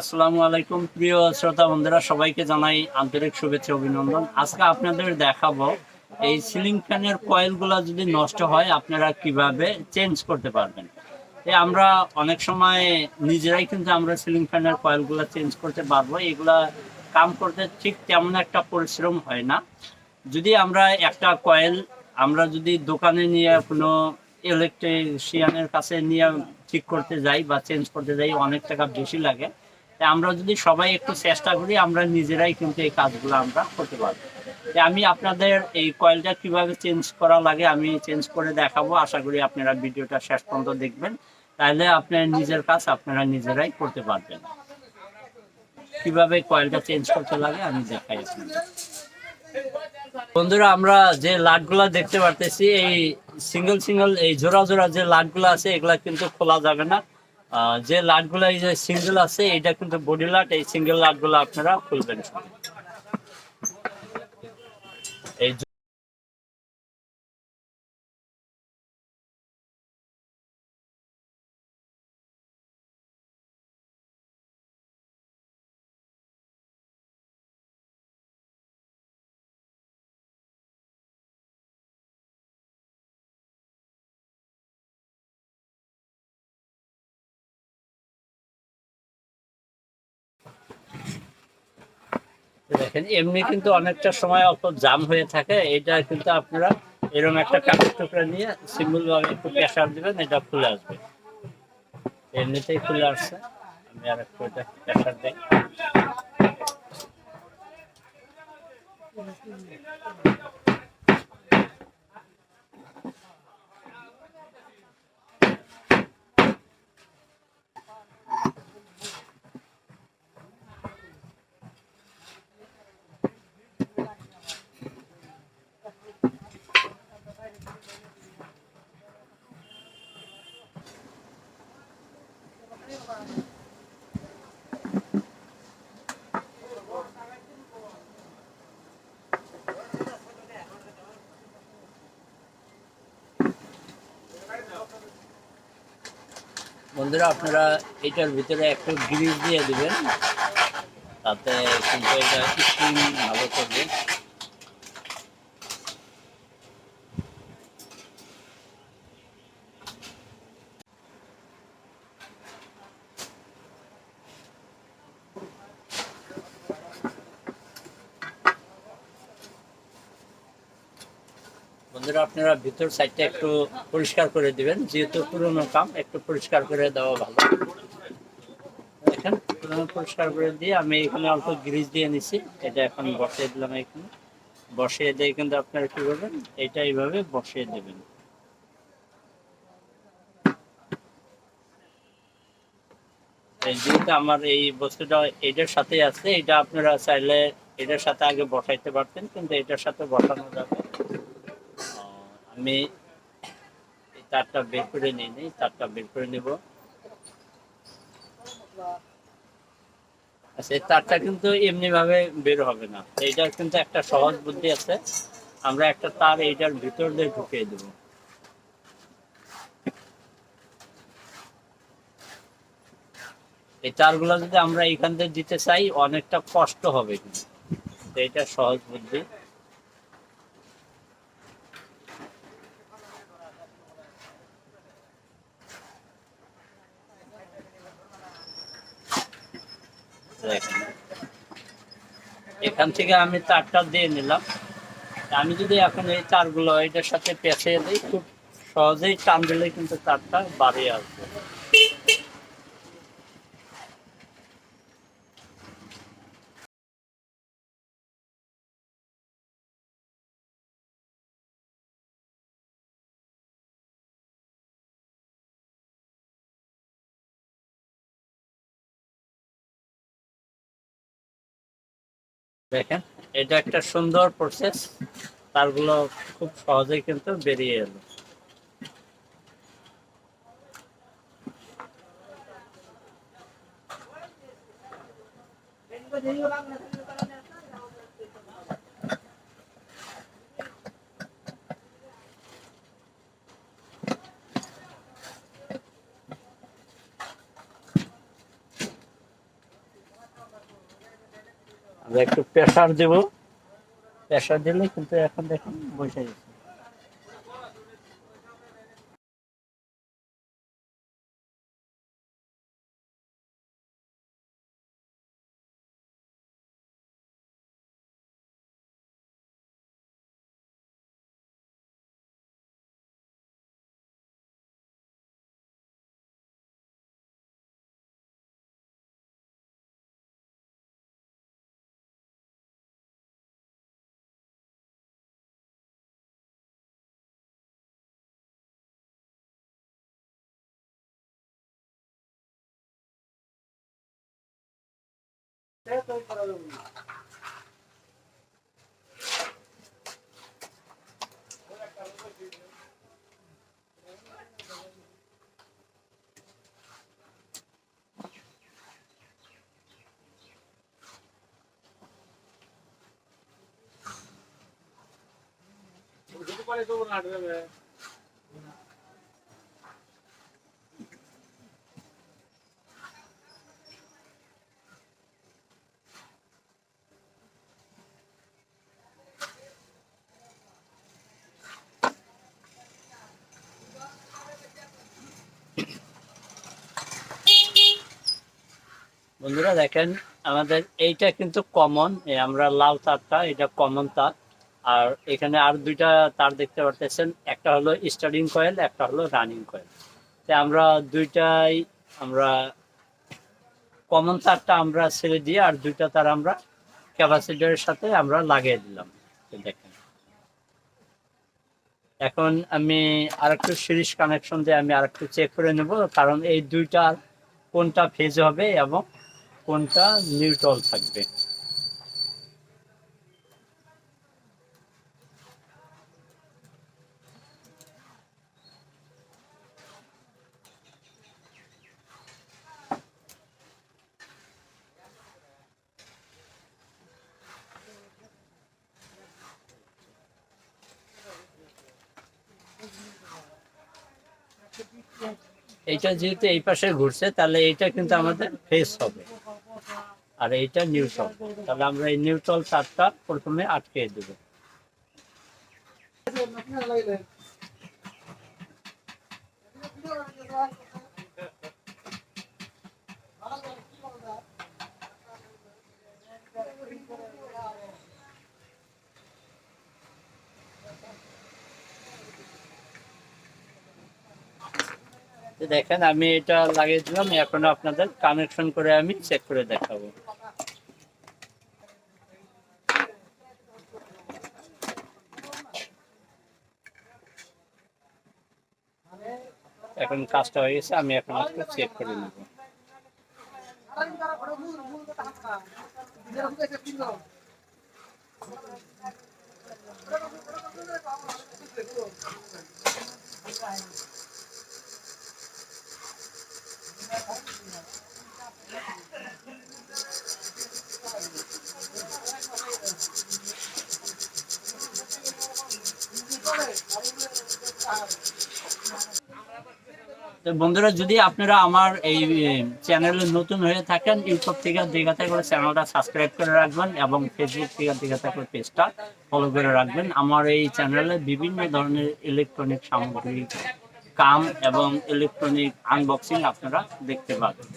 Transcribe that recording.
আসসালামু আলাইকুম, প্রিয় শ্রোতা বন্ধুরা, সবাইকে জানাই আন্তরিক শুভেচ্ছা, অভিনন্দন। আজকে আপনাদের দেখাবো এই সিলিং ফ্যানের কয়েলগুলো যদি নষ্ট হয়, আপনারা কীভাবে চেঞ্জ করতে পারবেন? আমরা অনেক সময় নিজেরাই কিন্তু আমরা সিলিং ফ্যানের কয়েলগুলো চেঞ্জ করতে পারব। এগুলা কাম করতে ঠিক তেমন একটা পরিশ্রম হয় না। যদি আমরা একটা কয়েল আমরা যদি দোকানে নিয়ে কোনো ইলেকট্রিশিয়ানের কাছে নিয়ে ঠিক করতে যাই বা চেঞ্জ করতে যাই, অনেক টাকা বেশি লাগে। আমরা যদি সবাই একটু চেষ্টা করি, আমরা নিজেরাই কিন্তু এই কাজগুলো আমরা করতে পারব। আমি আপনাদের এই কয়েলটা কীভাবে চেঞ্জ করা লাগে আমি চেঞ্জ করে দেখাবো। আশা করি আপনারা ভিডিওটা শেষ পর্যন্ত দেখবেন। তাহলে আপনার নিজের কাজ আপনারা নিজেরাই করতে পারবেন। কীভাবে কয়েলটা চেঞ্জ করতে লাগে আমি দেখাই বন্ধুরা, আমরা যে লাটগুলা দেখতে পারতেছি, এই সিঙ্গেল সিঙ্গেল এই জোড়া জোড়া যে লাটগুলো আছে, এগুলা কিন্তু খোলা যাবে না। যে লাটগুলো, এই যে সিঙ্গেল আছে এটা কিন্তু বডি লাট, এই সিঙ্গেল লাটগুলো আপনারা খুলবেন। এই দেখেন, এমনি কিন্তু অনেকটা সময় অল্প জাম হয়ে থাকে। এটা কিন্তু আপনারা এরকম একটা কাপড় টুকরা নিয়ে সিম্বল ভাবে একটু প্রেশার দিবেন, এটা খুলে আসবে। এমনিতেই খুলে আসছে। আমি আর একটু এটা প্রেশার দিই। বন্ধুরা আপনারা এটার ভিতরে একটু গ্রিজ দিয়ে দেবেন। তাতে কিন্তু এটা স্ক্রিন ভালো করবে। বন্ধুরা আপনারা ভিতর সাইডটা একটু পরিষ্কার করে দিবেন। যেহেতু পুরোনো কাম, একটু পরিষ্কার করে দেওয়া ভালো। দেখেন পরিষ্কার করে দিয়ে আমি এখানে অল্প গ্রিজ দিয়ে নিছি। এটা এখন বসিয়ে দিলাম এখানে। বসিয়ে দিয়ে কিন্তু আপনারা কি করবেন? এটা এইভাবে বসিয়ে দেবেন। যেহেতু আমার এই বস্তুটা এটার সাথে আছে, এটা আপনারা চাইলে এটার সাথে আগে বসাইতে পারতেন, কিন্তু এটার সাথে বসানো যাবে আমি তারটা বের করে নিই তারটা বের করে নিব। আচ্ছা এই তারটা কিন্তু এমনি ভাবে বের হবে না। এইটার কিন্তু একটা সহজ বুদ্ধি আছে। আমরা একটা তার এইটার ভিতর দিয়ে ঢুকিয়ে দেবো। এই তারগুলো যদি আমরা এখান থেকে দিতে চাই, অনেকটা কষ্ট হবে কিন্তু। এটা সহজ বুদ্ধি। এখান থেকে আমি তারটা দিয়ে নিলাম। আমি যদি এখন এই তারগুলো এটার সাথে পেঁচিয়ে দিই, খুব সহজেই টান দিলে কিন্তু তারটা বাড়িয়ে আসবে। দেখেন এটা একটা সুন্দর প্রসেস তারগুলো খুব সহজেই কিন্তু বেরিয়ে এলো। একটু প্রেশার দেব। প্রেশার দিলে কিন্তু এখন দেখুন বসে গেছে। Certo aí, para o Por que tu parece um nada, velho? বন্ধুরা দেখেন, আমাদের এইটা কিন্তু কমন আমরা লাল তারটা, এটা কমন তার। আর এখানে আর দুইটা তার দেখতে পারতেছেন, একটা হলো স্টার্টিং কয়েল একটা হলো রানিং কয়েল তো আমরা দুইটাই, আমরা কমন তারটা আমরা ছেড়ে দিয়ে আর দুইটা তার আমরা ক্যাপাসিটারের সাথে আমরা লাগিয়ে দিলাম। দেখেন। এখন আমি আর একটু সিরিজ কানেকশন দিয়ে আমি আরেকটু চেক করে নেব, কারণ এই দুইটার কোনটা ফেজ হবে এবং কোনটা? নিউট্রাল থাকবে। এইটা যেহেতু এই পাশে ঘুরছে তাহলে এইটা কিন্তু আমাদের ফেস হবে। আর এইটা নিউট্রাল তাহলে আমরা এই নিউট্রাল তারটা প্রথমে আটকে দেব। দেখেন, আমি এটা লাগিয়ে দিলাম। এখন আপনাদের কানেকশন করে আমি চেক করে দেখাবো। এখন কাজটা হয়ে গেছে আমি এখন আজকে চেক করে নেব। তো বন্ধুরা, যদি আপনারা আমার এই চ্যানেলে নতুন হয়ে থাকেন, ইউটিউব থেকে দেখাতে করে চ্যানেলটা সাবস্ক্রাইব করে রাখবেন এবং ফেসবুক থেকে দেখাতে করে পেজটা ফলো করে রাখবেন। আমার এই চ্যানেলে বিভিন্ন ধরনের ইলেকট্রনিক সামগ্রী, কাম এবং ইলেকট্রনিক আনবক্সিং আপনারা দেখতে পাবেন।